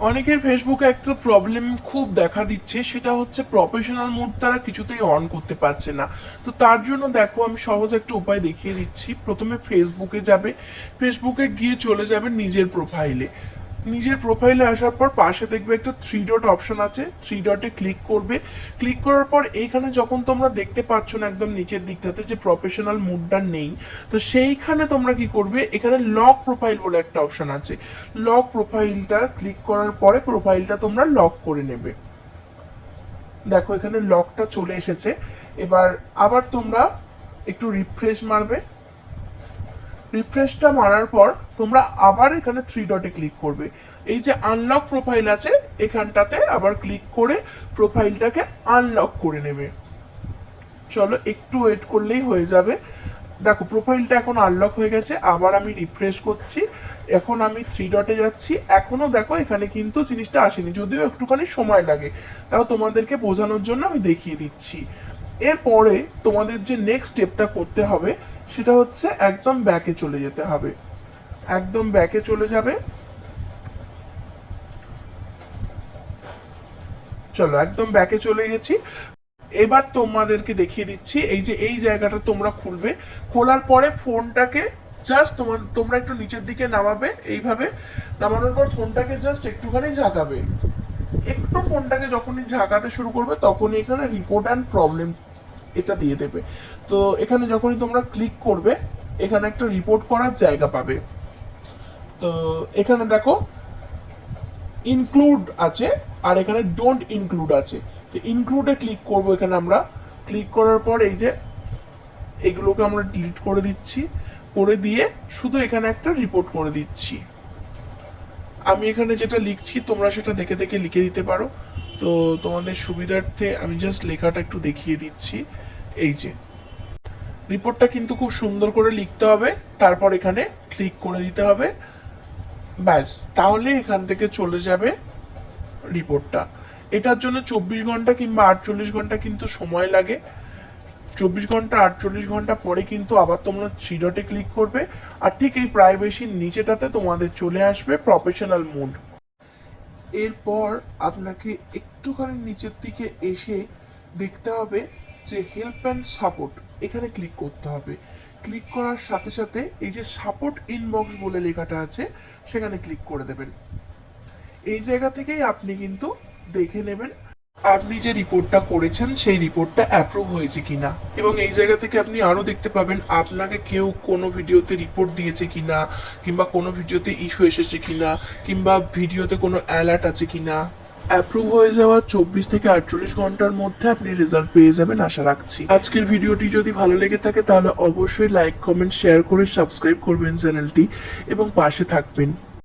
অনেকের ফেসবুকে একটা প্রবলেম খুব দেখা দিচ্ছে, সেটা হচ্ছে প্রফেশনাল মোড তারা কিছুতেই অন করতে পারছে না। তো তার জন্য দেখো, আমি সহজ একটা উপায় দেখিয়ে দিচ্ছি। প্রথমে ফেসবুকে যাবে ফেসবুকে গিয়ে চলে যাবে নিজের প্রোফাইলে নিজের প্রোফাইলে আসার পর পাশে দেখবে একটা থ্রি ডট অপশন আছে। থ্রি ডটে ক্লিক করবে। ক্লিক করার পর এইখানে যখন তোমরা দেখতে পাচ্ছ না একদম নিচের দিকটাতে যে প্রফেশনাল মুডটা নেই, তো সেইখানে তোমরা কি করবে? এখানে লক প্রোফাইল বলে একটা অপশন আছে। লক প্রোফাইলটা ক্লিক করার পরে প্রোফাইলটা তোমরা লক করে নেবে। দেখো এখানে লকটা চলে এসেছে। এবার আবার তোমরা একটু রিফ্রেশ মারবে। রিফ্রেশটা মারার পর তোমরা আবার এখানে থ্রি ডটে ক্লিক করবে। এই যে আনলক প্রোফাইল আছে, এখানটাতে আবার ক্লিক করে প্রোফাইলটাকে আনলক করে নেবে। চলো একটু ওয়েট করলেই হয়ে যাবে। দেখো প্রোফাইলটা এখন আনলক হয়ে গেছে, আবার আমি রিফ্রেশ করছি। এখন আমি থ্রি ডটে যাচ্ছি। এখনও দেখো, এখানে কিন্তু জিনিসটা আসেনি, যদিও একটুখানি সময় লাগে। তাও তোমাদেরকে বোঝানোর জন্য আমি দেখিয়ে দিচ্ছি। এরপরে তোমাদের যে নেক্সট স্টেপটা করতে হবে, সেটা হচ্ছে একদম ব্যাকে চলে যেতে হবে। একদম ব্যাকে চলে যাবে। চলো, একদম ব্যাকে চলে গেছি। এবার তোমাদেরকে দেখিয়ে দিচ্ছি, এই যে এই জায়গাটা তোমরা খুলবে। খোলার পরে ফোনটাকে জাস্ট তোমার, তোমরা একটু নিচের দিকে নামাবে, এইভাবে। নামানোর পর ফোনটাকে জাস্ট একটুখানি ঝাঁকাবে। একটু ফোনটাকে যখনই ঝাঁকাতে শুরু করবে, তখনই এখানে রিপোর্ট অ্যান্ড প্রবলেম এটা দিয়ে দেবে। তো এখানে যখনই তোমরা ক্লিক করবে, এখানে একটা রিপোর্ট করার জায়গা পাবে। তো এখানে দেখো ইনক্লুড আছে আর এখানে ডোন্ট ইনক্লুড আছে। তো ইনক্লুডে ক্লিক করব এখানে আমরা। ক্লিক করার পর এই যে, এগুলোকে আমরা ডিলিট করে দিচ্ছি। করে দিয়ে শুধু এখানে একটা রিপোর্ট করে দিচ্ছি। আমি এখানে যেটা লিখছি, তোমরা সেটা দেখে দেখে লিখে দিতে পারো। তো তোমাদের সুবিধার্থে আমি জাস্ট লেখাটা একটু দেখিয়ে দিচ্ছি। এই যে রিপোর্টটা কিন্তু খুব সুন্দর করে লিখতে হবে, তারপর এখানে ক্লিক করে দিতে হবে। ব্যাস, তাহলে এখান থেকে চলে যাবে রিপোর্টটা এটার জন্য চব্বিশ ঘণ্টা কিংবা আটচল্লিশ ঘণ্টা কিন্তু সময় লাগে। চব্বিশ ঘণ্টা, আটচল্লিশ ঘণ্টা পরে কিন্তু আবার তোমরা থ্রি ডটে ক্লিক করবে। আর ঠিক এই প্রাইভেসির নিচেটাতে তোমাদের চলে আসবে প্রফেশনাল মোড এরপর আপনাকে একটুখানি নিচের দিকে এসে দেখতে হবে যে হেল্প অ্যান্ড সাপোর্ট এখানে ক্লিক করতে হবে। ক্লিক করার সাথে সাথে এই যে সাপোর্ট ইনবক্স বলে লেখাটা আছে, সেখানে ক্লিক করে দেবেন। এই জায়গা থেকেই আপনি কিন্তু দেখে নেবেন আপনি যে রিপোর্টটা করেছেন, সেই রিপোর্টটা অ্যাপ্রুভ হয়েছে কিনা? এবং এই জায়গা থেকে আপনি আরও দেখতে পাবেন, আপনাকে কেউ কোনো ভিডিওতে রিপোর্ট দিয়েছে কিনা, কিংবা কোনো ভিডিওতে ইস্যু এসেছে কিনা, কিংবা ভিডিওতে কোনো অ্যালার্ট আছে কিনা? অ্যাপ্রুভ হয়ে যাওয়া চব্বিশ থেকে আটচল্লিশ ঘণ্টার মধ্যে আপনি রেজাল্ট পেয়ে যাবেন, আশা রাখছি। আজকের ভিডিওটি যদি ভালো লেগে থাকে, তাহলে অবশ্যই লাইক কমেন্ট শেয়ার করে সাবস্ক্রাইব করবেন চ্যানেলটি, এবং পাশে থাকবেন।